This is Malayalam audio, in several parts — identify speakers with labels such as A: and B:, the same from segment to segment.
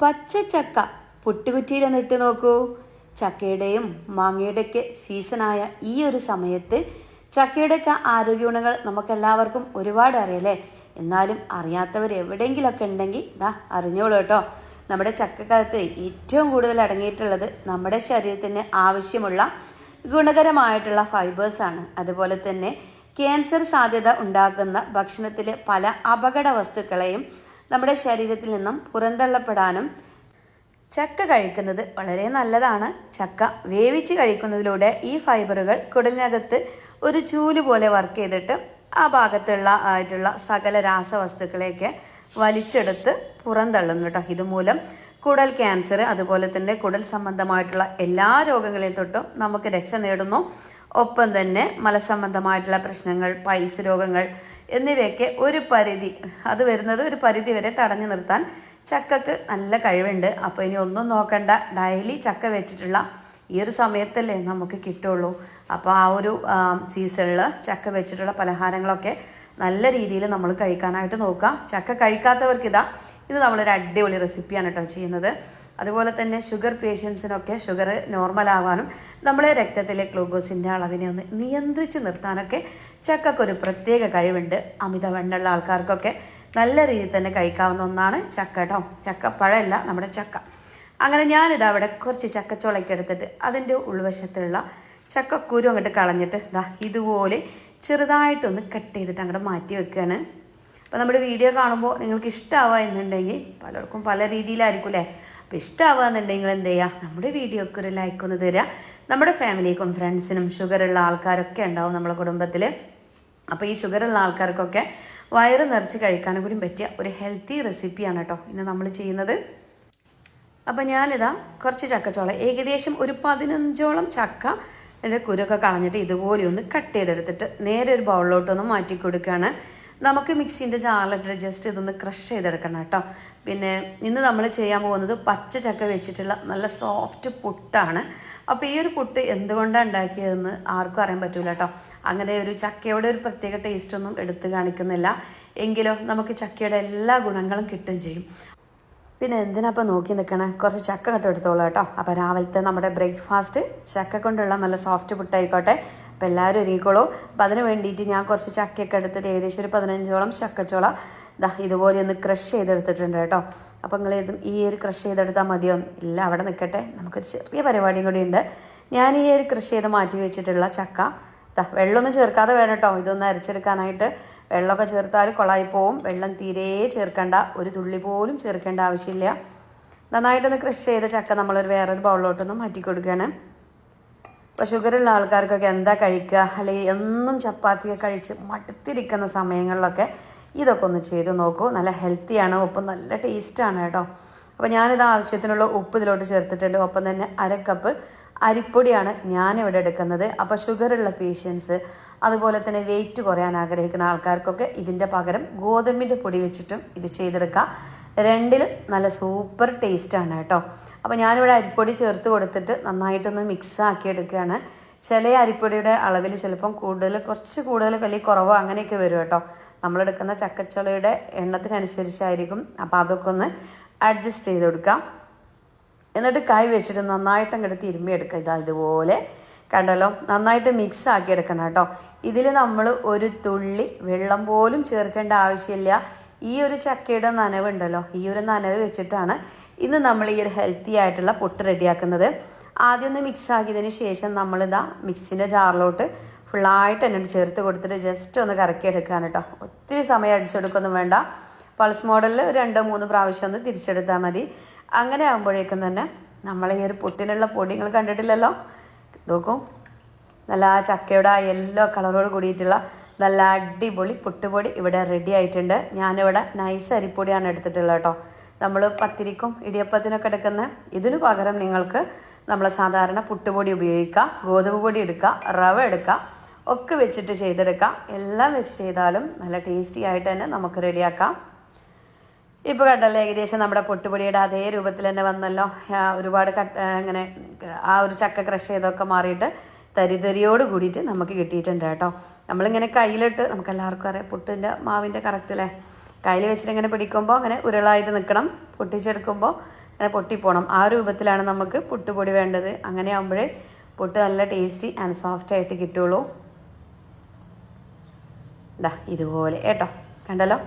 A: പച്ചച്ചക്ക പുട്ടുകുറ്റിയിലൊന്ന് ഇട്ട് നോക്കൂ. ചക്കയുടെയും മാങ്ങയുടെയൊക്കെ സീസണായ ഈ ഒരു സമയത്ത് ചക്കയുടെയൊക്കെ ആരോഗ്യ ഗുണങ്ങൾ നമുക്കെല്ലാവർക്കും ഒരുപാട് അറിയല്ലേ? എന്നാലും അറിയാത്തവർ എവിടെയെങ്കിലുമൊക്കെ ഉണ്ടെങ്കിൽ ഇതാ അറിഞ്ഞോളൂ കേട്ടോ. നമ്മുടെ ചക്കക്കാലത്ത് ഏറ്റവും കൂടുതൽ അടങ്ങിയിട്ടുള്ളത് നമ്മുടെ ശരീരത്തിന് ആവശ്യമുള്ള ഗുണകരമായിട്ടുള്ള ഫൈബേഴ്സാണ് അതുപോലെ തന്നെ ക്യാൻസർ സാധ്യത ഉണ്ടാക്കുന്ന ഭക്ഷണത്തിലെ പല അപകട വസ്തുക്കളെയും നമ്മുടെ ശരീരത്തിൽ നിന്നും പുറന്തള്ളപ്പെടാനും ചക്ക കഴിക്കുന്നത് വളരെ നല്ലതാണ്. ചക്ക വേവിച്ച് കഴിക്കുന്നതിലൂടെ ഈ ഫൈബറുകൾ കുടലിനകത്ത് ഒരു ചൂൽ പോലെ വർക്ക് ചെയ്തിട്ട് ആ ഭാഗത്തുള്ള ആയിട്ടുള്ള സകല രാസവസ്തുക്കളെയൊക്കെ വലിച്ചെടുത്ത് പുറന്തള്ളുന്നു കേട്ടോ. ഇതുമൂലം കുടൽ ക്യാൻസർ അതുപോലെ തന്നെ കുടൽ സംബന്ധമായിട്ടുള്ള എല്ലാ രോഗങ്ങളിൽ തൊട്ടും നമുക്ക് രക്ഷ നേടുന്നു. ഒപ്പം തന്നെ മലസംബന്ധമായിട്ടുള്ള പ്രശ്നങ്ങൾ പൈൽസ് രോഗങ്ങൾ എന്നിവയൊക്കെ ഒരു പരിധി അത് വരുന്നത് ഒരു പരിധി വരെ തടഞ്ഞു നിർത്താൻ ചക്കക്ക് നല്ല കഴിവുണ്ട്. അപ്പോൾ ഇനി ഒന്നും നോക്കണ്ട. ഡെയിലി ചക്ക വെച്ചിട്ടുള്ള ഈ ഒരു സമയത്തല്ലേ നമുക്ക് കിട്ടുള്ളൂ. അപ്പോൾ ആ ഒരു സീസണിൽ ചക്ക വെച്ചിട്ടുള്ള പലഹാരങ്ങളൊക്കെ നല്ല രീതിയിൽ നമ്മൾ കഴിക്കാനായിട്ട് നോക്കാം. ചക്ക കഴിക്കാത്തവർക്ക് ഇതാ ഇത് നമ്മളൊരു അടിപൊളി റെസിപ്പിയാണ് കേട്ടോ ചെയ്യുന്നത്. അതുപോലെ തന്നെ ഷുഗർ പേഷ്യൻസിനൊക്കെ ഷുഗർ നോർമൽ ആവാനും നമ്മുടെ രക്തത്തിലെ ഗ്ലൂക്കോസിന്റെ അളവിനെ ഒന്ന് നിയന്ത്രിച്ച് നിർത്താനൊക്കെ ചക്കക്കൊരു പ്രത്യേക കഴിവുണ്ട്. അമിതവണ്ണുള്ള ആൾക്കാർക്കൊക്കെ നല്ല രീതിയിൽ തന്നെ കഴിക്കാവുന്ന ഒന്നാണ് ചക്ക കേട്ടോ ചക്ക പഴമല്ല നമ്മുടെ ചക്ക. അങ്ങനെ ഞാനിതാ അവിടെ കുറച്ച് ചക്കച്ചോളയ്ക്ക് എടുത്തിട്ട് അതിന്റെ ഉൾവശത്തുള്ള ചക്കക്കുരു അങ്ങോട്ട് കളഞ്ഞിട്ട് ഇതാ ഇതുപോലെ ചെറുതായിട്ടൊന്ന് കട്ട് ചെയ്തിട്ട് അങ്ങോട്ട് മാറ്റി വെക്കുകയാണ്. അപ്പോൾ നമ്മുടെ വീഡിയോ കാണുമ്പോൾ നിങ്ങൾക്ക് ഇഷ്ടമാവുക എന്നുണ്ടെങ്കിൽ പലർക്കും പല രീതിയിലായിരിക്കും അല്ലേ? അപ്പോൾ ഇഷ്ടമാവുക എന്നുണ്ടെങ്കിൽ എന്ത് ചെയ്യുക? നമ്മുടെ വീഡിയോക്ക് ഒരു ലൈക്ക് ഒന്ന് തരിക. നമ്മുടെ ഫാമിലിക്കും ഫ്രണ്ട്സിനും ഷുഗറുള്ള ആൾക്കാരൊക്കെ ഉണ്ടാവും നമ്മുടെ കുടുംബത്തിൽ അപ്പോൾ ഈ ഷുഗറുള്ള ആൾക്കാർക്കൊക്കെ വയറ് നിറച്ച് കഴിക്കാനും കൂടി പറ്റിയ ഒരു ഹെൽത്തി റെസിപ്പിയാണ് കേട്ടോ ഇന്ന് നമ്മൾ ചെയ്യുന്നത്. അപ്പം ഞാനിതാ കുറച്ച് ചക്കച്ചോള ഏകദേശം ഒരു പതിനഞ്ചോളം ചക്ക എന്റെ കുരൊക്കെ കളഞ്ഞിട്ട് ഇതുപോലെ ഒന്ന് കട്ട് ചെയ്തെടുത്തിട്ട് നേരെ ഒരു ബൗളിലോട്ടൊന്ന് മാറ്റി കൊടുക്കുകയാണ് നമുക്ക് മിക്സിന്റെ ജാറിലിട്ട് ജസ്റ്റ് ഇതൊന്ന് ക്രഷ് ചെയ്തെടുക്കണം കേട്ടോ. പിന്നെ ഇന്ന് നമ്മൾ ചെയ്യാൻ പോകുന്നത് പച്ച ചക്ക വെച്ചിട്ടുള്ള നല്ല സോഫ്റ്റ് പുട്ടാണ്. അപ്പോൾ ഈ ഒരു പുട്ട് എന്തുകൊണ്ടാണ് ഉണ്ടാക്കിയതെന്ന് ആർക്കും അറിയാൻ പറ്റില്ല കേട്ടോ. അങ്ങനെ ഒരു ചക്കയുടെ ഒരു പ്രത്യേക ടേസ്റ്റ് ഒന്നും എടുത്തു കാണിക്കുന്നില്ല. എങ്കിലോ നമുക്ക് ചക്കയുടെ എല്ലാ ഗുണങ്ങളും കിട്ടുകയും ചെയ്യും. പിന്നെ എന്തിനാപ്പം നോക്കി നിൽക്കണേ കുറച്ച് ചക്ക കട്ട് എടുത്തോളൂ കേട്ടോ. അപ്പോൾ രാവിലത്തെ നമ്മുടെ ബ്രേക്ക്ഫാസ്റ്റ് ചക്ക കൊണ്ടുള്ള നല്ല സോഫ്റ്റ് പുട്ടായിക്കോട്ടെ. അപ്പോൾ എല്ലാവരും ഒരുങ്ങിക്കോളൂ. അപ്പം അതിന് വേണ്ടിയിട്ട് ഞാൻ കുറച്ച് ചക്കയൊക്കെ എടുത്തിട്ട് ഏകദേശം ഒരു പതിനഞ്ചോളം ചക്കച്ചോള ഇതാ ഇതുപോലെ ഒന്ന് ക്രഷ് ചെയ്തെടുത്തിട്ടുണ്ട് കേട്ടോ. അപ്പോൾ നിങ്ങൾ ഇത് ഈ ഒരു ക്രഷ് ചെയ്തെടുത്താൽ മതിയോ? ഇല്ല അവിടെ നിൽക്കട്ടെ നമുക്കൊരു ചെറിയ പരിപാടിയും കൂടി ഉണ്ട്. ഞാൻ ഈ ഒരു ക്രഷ് ചെയ്ത് മാറ്റി വെച്ചിട്ടുള്ള ചക്ക. ഇതാ വെള്ളമൊന്നും ചേർക്കാതെ വേണം കേട്ടോ. ഇതൊന്ന് അരച്ചെടുക്കാനായിട്ട്. വെള്ളമൊക്കെ ചേർത്താൽ കൊളായി പോവും വെള്ളം തീരെ ചേർക്കേണ്ട. ഒരു തുള്ളി പോലും ചേർക്കേണ്ട ആവശ്യമില്ല. നന്നായിട്ടൊന്ന് ക്രഷ് ചെയ്ത ചക്ക നമ്മളൊരു വേറൊരു ബൗളിലോട്ടൊന്ന് മാറ്റി കൊടുക്കുകയാണ്. ഇപ്പോൾ ഷുഗറുള്ള ആൾക്കാർക്കൊക്കെ എന്താ കഴിക്കുക? അല്ലെങ്കിൽ എന്നും ചപ്പാത്തിയൊക്കെ കഴിച്ച് മടുത്തിരിക്കുന്ന സമയങ്ങളിലൊക്കെ ഇതൊക്കെ ഒന്ന് ചെയ്ത് നോക്കൂ. നല്ല ഹെൽത്തിയാണ് ഒപ്പം നല്ല ടേസ്റ്റാണ് കേട്ടോ. അപ്പോൾ ഞാനിത് ആവശ്യത്തിനുള്ള ഉപ്പ് ഇതിലോട്ട് ചേർത്തിട്ടുണ്ട്. ഒപ്പം തന്നെ അര കപ്പ് അരിപ്പൊടിയാണ് ഞാനിവിടെ എടുക്കുന്നത്. അപ്പോൾ ഷുഗറുള്ള പേഷ്യൻസ് അതുപോലെ തന്നെ വെയിറ്റ് കുറയാൻ ആഗ്രഹിക്കുന്ന ആൾക്കാർക്കൊക്കെ ഇതിന്റെ പകരം ഗോതമ്പിന്റെ പൊടി വെച്ചിട്ടും ഇത് ചെയ്തെടുക്കാം. രണ്ടിലും നല്ല സൂപ്പർ ടേസ്റ്റാണ് കേട്ടോ. അപ്പോൾ ഞാനിവിടെ അരിപ്പൊടി ചേർത്ത് കൊടുത്തിട്ട് നന്നായിട്ടൊന്ന് മിക്സ് ആക്കി എടുക്കുകയാണ് ചില അരിപ്പൊടിയുടെ അളവിൽ ചിലപ്പം കൂടുതൽ കുറച്ച് കൂടുതൽ വലിയ കുറവോ അങ്ങനെയൊക്കെ വരും കേട്ടോ. നമ്മളെടുക്കുന്ന ചക്കച്ചുളയുടെ എണ്ണത്തിനനുസരിച്ചായിരിക്കും. അപ്പോൾ അതൊക്കെ ഒന്ന് അഡ്ജസ്റ്റ് ചെയ്ത് കൊടുക്കാം. എന്നിട്ട് കൈ വെച്ചിട്ട് നന്നായിട്ട് അങ്ങോട്ട് തിരുമ്മി എടുക്കുക ഇതാ ഇതുപോലെ. കണ്ടല്ലോ? നന്നായിട്ട് മിക്സ് ആക്കി എടുക്കണം കേട്ടോ. ഇതിൽ നമ്മൾ ഒരു തുള്ളി വെള്ളം പോലും ചേർക്കേണ്ട ആവശ്യമില്ല. ഈ ഒരു ചക്കയുടെ നനവുണ്ടല്ലോ ഈ ഒരു നനവ് വെച്ചിട്ടാണ് ഇന്ന് നമ്മൾ ഈ ഒരു ഹെൽത്തി ആയിട്ടുള്ള പൊട്ട് റെഡിയാക്കുന്നത്. ആദ്യം ഒന്ന് മിക്സ് ആക്കിയതിന് ശേഷം നമ്മളിതാ മിക്സിന്റെ ജാറിലോട്ട് ഫുള്ളായിട്ട് എന്നോട് ചേർത്ത് കൊടുത്തിട്ട് ജസ്റ്റ് ഒന്ന് കറക്കി എടുക്കുകയാണ് കേട്ടോ. ഒത്തിരി സമയം അടിച്ചെടുക്കൊന്നും വേണ്ട. പൾസ് മോഡലിൽ രണ്ടോ മൂന്ന് പ്രാവശ്യം ഒന്ന് തിരിച്ചെടുത്താൽ മതി. അങ്ങനെ ആകുമ്പോഴേക്കും തന്നെ നമ്മൾ ഈ ഒരു പൊട്ടിനുള്ള പൊടികൾ കണ്ടിട്ടില്ലല്ലോ? നോക്കൂ. നല്ല ചക്കയുടെ യെല്ലോ കളറോട് കൂടിയിട്ടുള്ള നല്ല അടിപൊളി പുട്ടുപൊടി ഇവിടെ റെഡി ആയിട്ടുണ്ട്. ഞാനിവിടെ നൈസ് അരിപ്പൊടിയാണ് എടുത്തിട്ടുള്ളത് കേട്ടോ നമ്മൾ പത്തിരിക്കും ഇടിയപ്പത്തിനൊക്കെ എടുക്കുന്ന ഇതിനു പകരം നിങ്ങൾക്ക് നമ്മൾ സാധാരണ പുട്ടുപൊടി ഉപയോഗിക്കുക ഗോതമ്പ് പൊടി എടുക്കുക റവ എടുക്കുക ഒക്കെ വെച്ചിട്ട് ചെയ്തെടുക്കാം. എല്ലാം വെച്ച് ചെയ്താലും നല്ല ടേസ്റ്റി ആയിട്ട് തന്നെ നമുക്ക് റെഡിയാക്കാം ഇപ്പോൾ കണ്ടല്ലോ ഏകദേശം നമ്മുടെ പൊട്ടുപൊടിയുടെ അതേ രൂപത്തിൽ തന്നെ വന്നല്ലോ. ഒരുപാട് കട്ട് ഇങ്ങനെ ആ ഒരു ചക്ക ക്രഷ് ചെയ്തൊക്കെ മാറിയിട്ട് തരിതരിയോട് കൂടിയിട്ട് നമുക്ക് കിട്ടിയിട്ടുണ്ട് കേട്ടോ. നമ്മളിങ്ങനെ കയ്യിലിട്ട് നമുക്ക് എല്ലാവർക്കും അറിയാം പുട്ടിന്റെ മാവിന്റെ കറക്റ്റ് അല്ലേ കയ്യിൽ വെച്ചിട്ട് ഇങ്ങനെ പിടിക്കുമ്പോൾ അങ്ങനെ ഉരുളായിട്ട് നിൽക്കണം പൊട്ടിച്ചെടുക്കുമ്പോൾ അങ്ങനെ പൊട്ടിപ്പോണം. ആ രൂപത്തിലാണ് നമുക്ക് പുട്ടുപൊടി വേണ്ടത്. അങ്ങനെ ആകുമ്പോഴേ പുട്ട് നല്ല ടേസ്റ്റി ആൻഡ് സോഫ്റ്റ് ആയിട്ട് കിട്ടുള്ളൂ. ഇതാ ഇതുപോലെ കേട്ടോ. കണ്ടല്ലോ?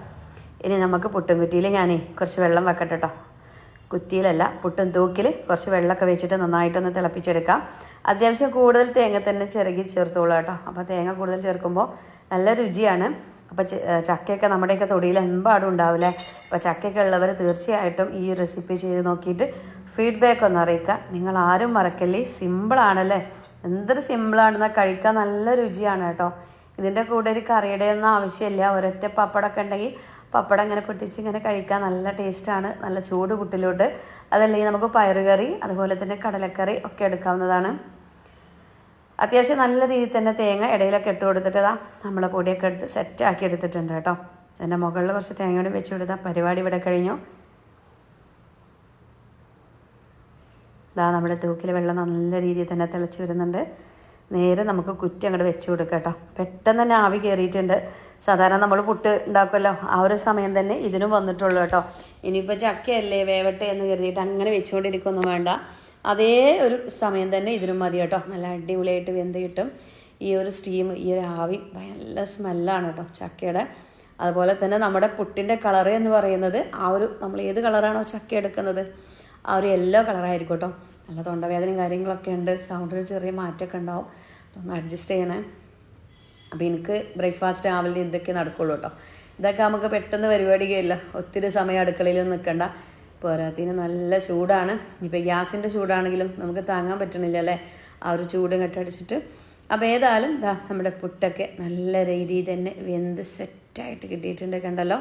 A: ഇനി നമുക്ക് പുട്ടും കുറ്റിയിൽ ഞാൻ കുറച്ച് വെള്ളം വെക്കട്ടെ കേട്ടോ കുറ്റിയിലല്ല പുട്ടും തൂക്കിൽ കുറച്ച് വെള്ളമൊക്കെ വെച്ചിട്ട് നന്നായിട്ടൊന്ന് തിളപ്പിച്ചെടുക്കാം. അത്യാവശ്യം കൂടുതൽ തേങ്ങ തന്നെ ചിറകി ചേർത്തോളൂ കേട്ടോ. അപ്പോൾ തേങ്ങ കൂടുതൽ ചേർക്കുമ്പോൾ നല്ല രുചിയാണ്. അപ്പോൾ ചക്കയൊക്കെ നമ്മുടെയൊക്കെ തൊടിയിൽ എമ്പാടും ഉണ്ടാവില്ലേ? അപ്പോൾ ചക്കയൊക്കെ ഉള്ളവർ തീർച്ചയായിട്ടും ഈ റെസിപ്പി ചെയ്ത് നോക്കിയിട്ട് ഫീഡ്ബാക്ക് ഒന്ന് അറിയിക്കുക. നിങ്ങൾ ആരും മറക്കല്ലേ? സിമ്പിളാണല്ലേ എന്തൊരു സിമ്പിളാണെന്നാൽ കഴിക്കാൻ നല്ല രുചിയാണ് കേട്ടോ. ഇതിന്റെ കൂടെ ഒരു കറിയുടെ ഒന്നും ആവശ്യമില്ല. ഒരൊറ്റ പപ്പടമൊക്കെ ഉണ്ടെങ്കിൽ പപ്പടം ഇങ്ങനെ പൊട്ടിച്ച് ഇങ്ങനെ കഴിക്കാൻ നല്ല ടേസ്റ്റാണ് നല്ല ചൂട് പുട്ടിലോട്ട്. അതല്ലെങ്കിൽ നമുക്ക് പയറുകറി അതുപോലെ തന്നെ കടലക്കറി ഒക്കെ എടുക്കാവുന്നതാണ്. അത്യാവശ്യം നല്ല രീതിയിൽ തന്നെ തേങ്ങ ഇടയിലൊക്കെ ഇട്ട് കൊടുത്തിട്ട് ഇതാ നമ്മളെ പൊടിയൊക്കെ എടുത്ത് സെറ്റ് ആക്കി എടുത്തിട്ടുണ്ട് കേട്ടോ. അതിന്റെ മുകളിൽ കുറച്ച് തേങ്ങ കൂടി വെച്ച് കൊടുത്താൽ പരിപാടി ഇവിടെ കഴിഞ്ഞു. ഇതാ നമ്മുടെ തൂക്കിൽ വെള്ളം നല്ല രീതിയിൽ തന്നെ തിളച്ച് വരുന്നുണ്ട്. നേരെ നമുക്ക് കുറ്റി അങ്ങോട്ട് വെച്ച് കൊടുക്കാം കേട്ടോ. പെട്ടെന്ന് തന്നെ ആവി കയറിയിട്ടുണ്ട് സാധാരണ നമ്മൾ പുട്ട് ഉണ്ടാക്കുമല്ലോ. ആ ഒരു സമയം തന്നെ ഇതിനും വന്നിട്ടുള്ളൂ കേട്ടോ. ഇനിയിപ്പോൾ ചക്കയല്ലേ വേവട്ടെ എന്ന് കരുതിയിട്ട് അങ്ങനെ വെച്ചുകൊണ്ടിരിക്കൊന്നും വേണ്ട. അതേ ഒരു സമയം തന്നെ ഇതിനും മതി കേട്ടോ. നല്ല അടിപൊളിയായിട്ട് വെന്ത് കിട്ടും. ഈ ഒരു സ്റ്റീം ഈ ഒരു ആവി നല്ല സ്മെല്ലാണ് കേട്ടോ ചക്കയുടെ. അതുപോലെ തന്നെ നമ്മുടെ പുട്ടിന്റെ കളറ് എന്ന് പറയുന്നത് ആ ഒരു നമ്മൾ ഏത് കളറാണോ ചക്ക എടുക്കുന്നത്? ആ ഒരു യെല്ലോ കളറായിരിക്കും കേട്ടോ. നല്ല തൊണ്ടവേദനയും കാര്യങ്ങളൊക്കെ ഉണ്ട്. സൗണ്ടിൽ ചെറിയ മാറ്റമൊക്കെ ഉണ്ടാവും. ഒന്ന് അഡ്ജസ്റ്റ് ചെയ്യണേ. അപ്പോൾ എനിക്ക് ബ്രേക്ക്ഫാസ്റ്റ് രാവിലെ ഇതൊക്കെ നടക്കുള്ളൂ കേട്ടോ. ഇതൊക്കെ നമുക്ക് പെട്ടെന്ന് പരിപാടിക്കില്ല ഒത്തിരി സമയം അടുക്കളയിലും നിൽക്കണ്ട പോരാത്തിന് നല്ല ചൂടാണ്. ഇപ്പോൾ ഗ്യാസിന്റെ ചൂടാണെങ്കിലും നമുക്ക് താങ്ങാൻ പറ്റണില്ല അല്ലേ? ആ ഒരു ചൂട് കെട്ടടിച്ചിട്ട് അപ്പോൾ ഏതായാലും ദാ നമ്മുടെ പുട്ടൊക്കെ നല്ല രീതിയിൽ തന്നെ വെന്ത് സെറ്റായിട്ട് കിട്ടിയിട്ടുണ്ട് കണ്ടല്ലോ.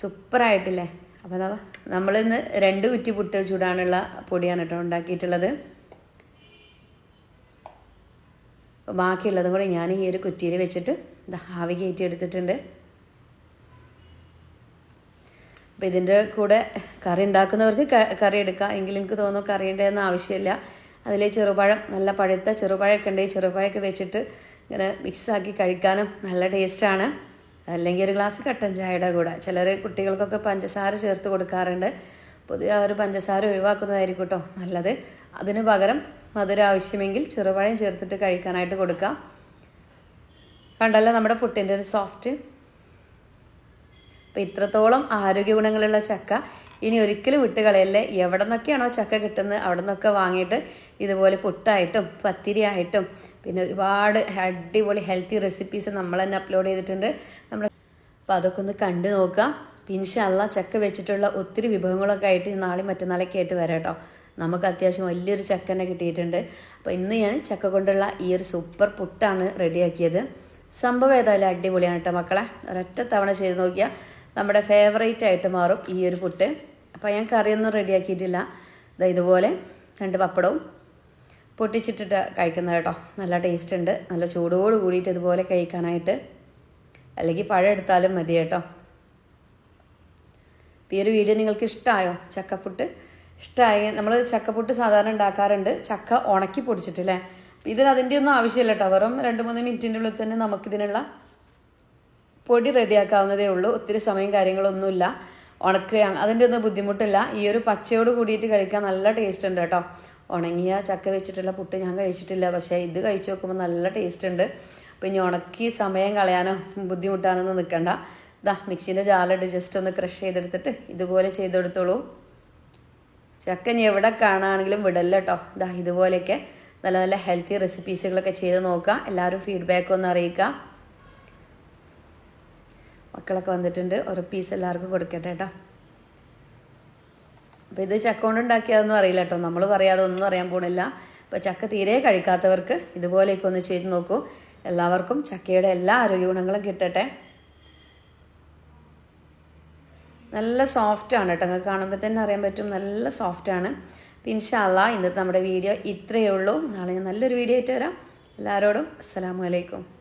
A: സൂപ്പറായിട്ടില്ലേ അപ്പോൾ അതാ നമ്മളിന്ന് രണ്ട് കുറ്റി പുട്ട് ചൂടാനുള്ള പൊടിയാണ് കേട്ടോ ഉണ്ടാക്കിയിട്ടുള്ളത് അപ്പോൾ ബാക്കിയുള്ളതും കൂടെ ഞാൻ ഈ ഒരു കുറ്റിയിൽ വെച്ചിട്ട് ഇത് ആവി കയറ്റി എടുത്തിട്ടുണ്ട്. അപ്പോൾ ഇതിന്റെ കൂടെ കറി ഉണ്ടാക്കുന്നവർക്ക് കറി എടുക്കാം. എങ്കിലും എനിക്ക് തോന്നുന്നു കറി ഉണ്ടെന്ന് ആവശ്യമില്ല. അതിൽ ചെറുപഴം നല്ല പഴുത്ത ചെറുപഴമൊക്കെ ഉണ്ട്. ചെറുപഴമൊക്കെ വെച്ചിട്ട് ഇങ്ങനെ മിക്സാക്കി കഴിക്കാനും നല്ല ടേസ്റ്റാണ് അല്ലെങ്കിൽ ഒരു ഗ്ലാസ് കട്ടൻ ചായയുടെ കൂടെ. ചിലർ കുട്ടികൾക്കൊക്കെ പഞ്ചസാര ചേർത്ത് കൊടുക്കാറുണ്ട്. പൊതുവെ അവർ പഞ്ചസാര ഒഴിവാക്കുന്നതായിരിക്കും കേട്ടോ നല്ലത്. അതിന് പകരം മധുരം ആവശ്യമെങ്കിൽ ചെറുപഴം ചേർത്തിട്ട് കഴിക്കാനായിട്ട് കൊടുക്കാം കണ്ടല്ലോ നമ്മുടെ പുട്ടിന്റെ ഒരു സോഫ്റ്റ് അപ്പോൾ ഇത്രത്തോളം ആരോഗ്യ ഗുണങ്ങളുള്ള ചക്ക. ഇനി ഒരിക്കലും വിട്ട് കളയല്ലേ? എവിടെ നിന്നൊക്കെയാണോ ചക്ക കിട്ടുന്നത്? അവിടെ നിന്നൊക്കെ വാങ്ങിയിട്ട് ഇതുപോലെ പുട്ടായിട്ടും പത്തിരിയായിട്ടും പിന്നെ ഒരുപാട് അടിപൊളി ഹെൽത്തി റെസിപ്പീസ് നമ്മൾ തന്നെ അപ്ലോഡ് ചെയ്തിട്ടുണ്ട്. നമ്മൾ അപ്പോൾ അതൊക്കെ ഒന്ന് കണ്ടു നോക്കാം പിൻഷല്ല ചക്ക വെച്ചിട്ടുള്ള ഒത്തിരി വിഭവങ്ങളൊക്കെ ആയിട്ട് നാളെ മറ്റന്നാളൊക്കെ ആയിട്ട് വരാം കേട്ടോ. നമുക്ക് അത്യാവശ്യം വലിയൊരു ചക്ക തന്നെ കിട്ടിയിട്ടുണ്ട്. അപ്പോൾ ഇന്ന് ഞാൻ ചക്ക കൊണ്ടുള്ള ഈ ഒരു സൂപ്പർ പുട്ടാണ് റെഡിയാക്കിയത്. സംഭവം ഏതായാലും അടിപൊളിയാണ് കേട്ടോ മക്കളെ. ഒരൊറ്റ തവണ ചെയ്ത് നോക്കിയാൽ നമ്മുടെ ഫേവറേറ്റ് ആയിട്ട് മാറും ഈ ഒരു പുട്ട്. അപ്പോൾ ഞാൻ കറിയൊന്നും റെഡിയാക്കിയിട്ടില്ല. ഇതാ ഇതുപോലെ രണ്ട് പപ്പടവും പൊട്ടിച്ചിട്ടിട്ട് കഴിക്കുന്നത് കേട്ടോ. നല്ല ടേസ്റ്റ് ഉണ്ട്. നല്ല ചൂടോട് കൂടിയിട്ട് ഇതുപോലെ കഴിക്കാനായിട്ട്. അല്ലെങ്കിൽ പഴം എടുത്താലും മതി കേട്ടോ. ഈ ഒരു വീഡിയോ നിങ്ങൾക്ക് ഇഷ്ടമായോ ചക്കപ്പുട്ട്? ഇഷ്ടമായി നമ്മൾ ചക്കപ്പുട്ട് സാധാരണ ഉണ്ടാക്കാറുണ്ട്. ചക്ക ഉണക്കി പൊടിച്ചിട്ടില്ലേ? ഇതിന് അതിന്റെ ഒന്നും ആവശ്യമില്ല കേട്ടോ. വെറും രണ്ട് മൂന്ന് മിനിറ്റിന്റെ ഉള്ളിൽ തന്നെ നമുക്കിതിനുള്ള പൊടി റെഡിയാക്കാവുന്നതേ ഉള്ളൂ. ഒത്തിരി സമയം കാര്യങ്ങളൊന്നുമില്ല. ഉണക്കുക അതിന്റെ ഒന്നും ബുദ്ധിമുട്ടില്ല. ഈ ഒരു പച്ചയോട് കൂടിയിട്ട് കഴിക്കാൻ നല്ല ടേസ്റ്റ് ഉണ്ട് കേട്ടോ. ഉണങ്ങിയ ചക്ക വെച്ചിട്ടുള്ള പുട്ട് ഞാൻ കഴിച്ചിട്ടില്ല. പക്ഷേ ഇത് കഴിച്ച് നോക്കുമ്പോൾ നല്ല ടേസ്റ്റ് ഉണ്ട്. അപ്പോൾ ഇനി ഉണക്കി സമയം കളയാനോ ബുദ്ധിമുട്ടാനൊന്നും നിൽക്കണ്ട. ഇതാ മിക്സീന്റെ ജാലിട്ട് ജസ്റ്റ് ഒന്ന് ക്രഷ് ചെയ്തെടുത്തിട്ട് ഇതുപോലെ ചെയ്തെടുത്തോളൂ. ചക്ക ഇനി എവിടെ കാണാണെങ്കിലും വിടല്ല കേട്ടോ ഇതാ ഇതുപോലെയൊക്കെ നല്ല നല്ല ഹെൽത്തി റെസിപ്പീസുകളൊക്കെ ചെയ്ത് നോക്കുക എല്ലാവരും ഫീഡ്ബാക്ക് ഒന്ന് അറിയിക്കുക മക്കളൊക്കെ വന്നിട്ടുണ്ട്. ഒരു പീസ് എല്ലാവർക്കും കൊടുക്കട്ടെ കേട്ടോ അപ്പോൾ ഇത് ചക്ക കൊണ്ട് ഉണ്ടാക്കിയതൊന്നും അറിയില്ല കേട്ടോ നമ്മൾ പറയാതെ ഒന്നും അറിയാൻ പോണില്ല. അപ്പോൾ ചക്ക തീരെ കഴിക്കാത്തവർക്ക് ഇതുപോലെയൊക്കെ ഒന്ന് ചെയ്ത് നോക്കൂ. എല്ലാവർക്കും ചക്കയുടെ എല്ലാ ആരോഗ്യ ഗുണങ്ങളും കിട്ടട്ടെ. നല്ല സോഫ്റ്റാണ് കേട്ടോ. നിങ്ങൾക്ക് കാണുമ്പോൾ തന്നെ അറിയാൻ പറ്റും. നല്ല സോഫ്റ്റാണ് അപ്പോൾ ഇൻഷാല്ല ഇന്നത്തെ നമ്മുടെ വീഡിയോ ഇത്രയേ ഉള്ളൂ. നാളെ ഞാൻ നല്ലൊരു വീഡിയോ ആയിട്ട് വരാം. എല്ലാവരോടും അസ്സാം അലൈക്കും.